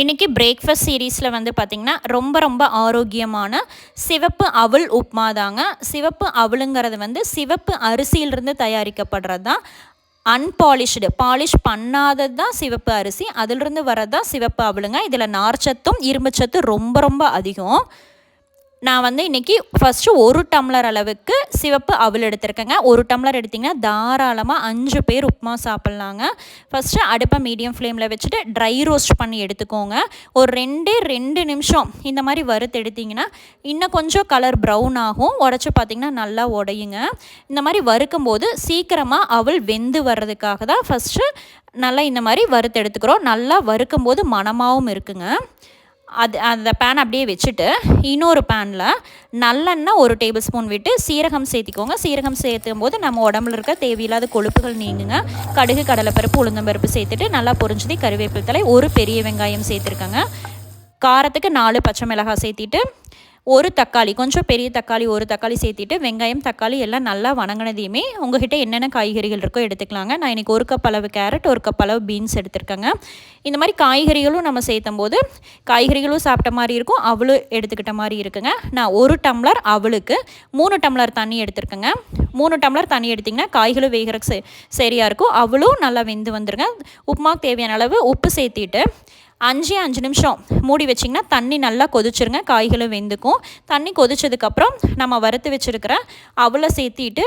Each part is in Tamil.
இன்றைக்கி பிரேக்ஃபாஸ்ட் சீரீஸில் வந்து பார்த்திங்கன்னா ரொம்ப ரொம்ப ஆரோக்கியமான சிவப்பு அவள் உப்மா தாங்க. சிவப்பு அவளுங்கிறது வந்து சிவப்பு அரிசியிலிருந்து தயாரிக்கப்படுறது தான் அன்பாலிஷ்டு பாலிஷ் பண்ணாதது தான் சிவப்பு அரிசி. அதிலிருந்து வர்றது தான் சிவப்பு அவளுங்க இதில் நார்ச்சத்தும் இரும்புச்சத்தும் ரொம்ப ரொம்ப அதிகம். நான் வந்து இன்றைக்கி ஃபஸ்ட்டு ஒரு டம்ளர் அளவுக்கு சிவப்பு அவல் எடுத்திருக்கேங்க. ஒரு டம்ளர் எடுத்திங்கன்னா தாராளமாக அஞ்சு பேர் உப்புமா சாப்பிட்லாங்க. ஃபஸ்ட்டு அடுப்பை மீடியம் ஃப்ளேமில் வச்சுட்டு ட்ரை ரோஸ்ட் பண்ணி எடுத்துக்கோங்க. ஒரு ரெண்டே ரெண்டு நிமிஷம் இந்த மாதிரி வறுத்து எடுத்திங்கன்னா இன்னும் கொஞ்சம் கலர் ப்ரௌன் ஆகும். உடச்சி பார்த்திங்கன்னா நல்லா உடையுங்க. இந்த மாதிரி வறுக்கும் போது சீக்கிரமாக அவள் வெந்து வர்றதுக்காக தான் ஃபஸ்ட்டு நல்லா இந்த மாதிரி வறுத்து எடுத்துக்கிறோம். நல்லா வறுக்கும் போது மனமாகவும் இருக்குங்க. அது அந்த பேன் அப்படியே வச்சுட்டு இன்னொரு பேனில் நல்லெண்ணெய் ஒரு டேபிள் ஸ்பூன் விட்டு சீரகம் சேர்த்திக்கோங்க. சீரகம் சேர்த்தும் போது நம்ம உடம்புல இருக்க தேவையில்லாத கொழுப்புகள் நீங்குங்க. கடுகு கடலைப்பருப்பு உளுந்தம்பருப்பு சேர்த்துட்டு நல்லா பொரிஞ்சது கருவேப்பிலை தலை ஒரு பெரிய வெங்காயம் சேர்த்துருக்கேங்க. காரத்துக்கு நாலு பச்சை மிளகாய் சேர்த்திட்டு ஒரு தக்காளி கொஞ்சம் பெரிய தக்காளி ஒரு தக்காளி சேர்த்திட்டு வெங்காயம் தக்காளி எல்லாம் நல்லா வணங்கினதையுமே உங்ககிட்ட என்னென்ன காய்கறிகள் இருக்கோ எடுத்துக்கலாங்க. நான் இன்றைக்கி ஒரு கப் அளவு கேரட் ஒரு கப் அளவு பீன்ஸ் எடுத்துருக்கேங்க. இந்த மாதிரி காய்கறிகளும் நம்ம சேர்த்தும் போது காய்கறிகளும் சாப்பிட்ட மாதிரி இருக்கும் அவளும் எடுத்துக்கிட்ட மாதிரி இருக்குங்க. நான் ஒரு டம்ளர் அவளுக்கு மூணு டம்ளர் தண்ணி எடுத்துருக்கேங்க. மூணு டம்ளர் தண்ணி எடுத்திங்கன்னா காய்களும் வேகிறக்கு சரியாக இருக்கும். அவளும் நல்லா வெந்து வந்துருங்க. உப்புமாக்கு தேவையான அளவு உப்பு சேர்த்திட்டு அஞ்சே அஞ்சு நிமிஷம் மூடி வச்சிங்கன்னா தண்ணி நல்லா கொதிச்சிருங்க காய்களும் வெந்துக்கும். தண்ணி கொதிச்சதுக்கப்புறம் நம்ம வறுத்து வச்சுருக்கிற அவளை சேர்த்திட்டு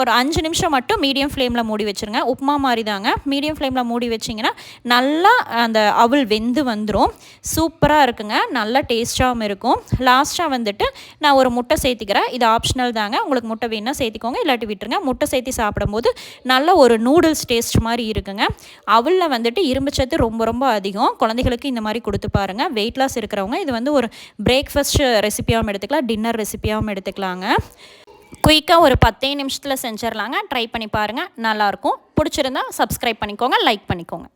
ஒரு அஞ்சு நிமிஷம் மட்டும் மீடியம் ஃப்ளேமில் மூடி வச்சுருங்க. உப்புமா மாதிரி தாங்க மீடியம் ஃப்ளேமில் மூடி வச்சிங்கன்னா நல்லா அந்த அவள் வெந்து வந்துடும் சூப்பராக இருக்குங்க. நல்லா டேஸ்ட்டாகவும் இருக்கும். லாஸ்ட்டாக வந்துட்டு நான் ஒரு முட்டை சேர்த்திக்கிறேன். இது ஆப்ஷனல் தாங்க. உங்களுக்கு முட்டை வேணால் சேர்த்திக்கோங்க. இல்லாட்டி விட்டுருங்க. முட்டை சேர்த்தி சாப்பிடும்போது நல்ல ஒரு நூடுல்ஸ் டேஸ்ட் மாதிரி இருக்குங்க. அவளில் வந்துட்டு இரும்பு சத்து ரொம்ப ரொம்ப அதிகம். குழந்தைகளுக்கு இந்த மாதிரி கொடுத்து பாருங்கள் வெயிட் லாஸ் இருக்கிறவங்க இது வந்து ஒரு பிரேக்ஃபாஸ்ட் ரெசிப்பியாகவும் எடுத்துக்கலாம். டின்னர் ரெசிப்பியாகவும் எடுத்துக்கலாங்க. குயிக்காக ஒரு பத்தே நிமிஷத்தில் செஞ்சிடலாங்க ட்ரை பண்ணி பாருங்கள் நல்லாயிருக்கும் பிடிச்சிருந்தா சப்ஸ்கிரைப் பண்ணிக்கோங்க. லைக் பண்ணிக்கோங்க.